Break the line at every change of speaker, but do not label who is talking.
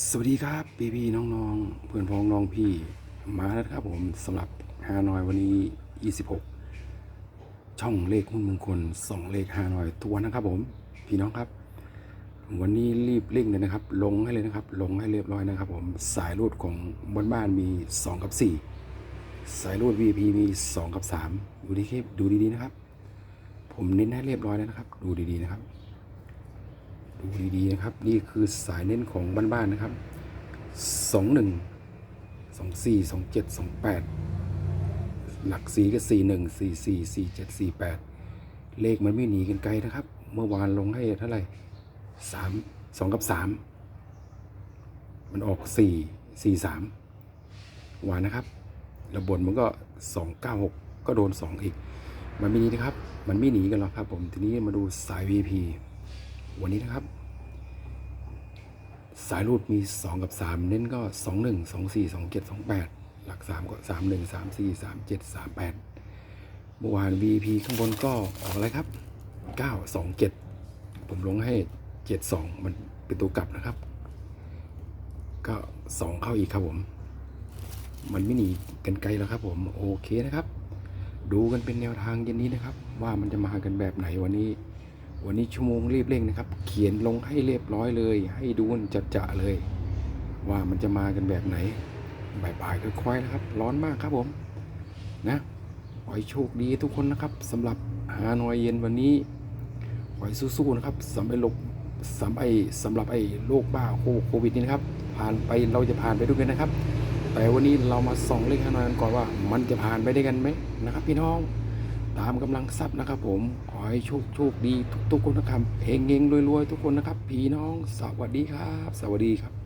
สวัสดีครับพี่พี่ๆน้องๆ เพื่อนพ้องน้องพี่มาแล้วครับผมสำหรับฮานอยวันนี้ 26 ช่องเลขหุ้นมงคลส่องเลขฮานอยตัวนะครับผมพี่น้องครับ วันนี้รีบเร่งเลยนะครับ ลงให้เลยนะครับ ลงให้เรียบร้อยนะครับ ผมสายรูดของบนบ้านมี 2 กับ 4 สายรูด VP มี 2 กับ 3 ดูดีคลิปดูดีๆนะครับ ผมเน้นให้เรียบร้อยแล้วนะครับ ดูดีๆนะครับ ดูดีๆนะครับ นี่คือสายเน้นของบ้านๆนะครับสองหนึ่งสองสี่สองเจ็ดสองแปดหลักสีก็สี่หนึ่งสี่สี่สี่เจ็ดสี่แปดเลขมันไม่หนีกันไกลนะครับ เมื่อวานลงให้เท่าไหร่สามสองกับสามมันออกสี่สี่สามวานนะครับ ระบนมันก็สองเก้าหกก็โดนสองอีก มันไม่หนีนะครับ มันไม่หนีกันหรอกครับผม ทีนี้มาดูสาย VP วันนี้นะครับ สายรูดมี 2 กับ 3 เน้นก็ 2 1 2 4 2 7 2 8 หลัก 3 ก็ 3 1 3 4 3 7 3 8เมื่อวาน VP ข้างบนก็ออกอะไรครับ 9 2 7 ผมลงให้ 7 2 มันเป็นตัวกลับนะครับ ก็ 2 เข้าอีกครับผม มันไม่หนีกันไกลแล้วครับผม โอเคนะครับ ดูกันเป็นแนวทางเย็นนี้นะครับ ว่ามันจะมากันแบบไหนวันนี้ วันนี้ชั่วโมงรีบเร่งนะครับ เขียนลงให้เรียบร้อยเลย ให้ดูกันจัดๆเลย ว่ามันจะมากันแบบไหนบ่ายๆค่อยๆนะครับ ร้อนมากครับผม นะขอให้โชคดีทุกคนนะครับสำหรับฮานอยเย็นวันนี้ขอให้สู้ๆนะครับสำหรับโรคสำไอสำหรับไอโรคบ้าโควิดนี่นะครับ ผ่านไปเราจะผ่านไปด้วยกันนะครับ แต่วันนี้เรามาส่องเลขฮานอยกันก่อนว่า มันจะผ่านไปได้กันไหมนะครับ พี่น้อง ตามกำลังทรัพย์นะครับ ผมขอให้โชคโชคดีทุกๆคนนะครับเฮงเฮงรวยๆทุกคนนะครับพี่น้องสวัสดีครับ สวัสดีครับ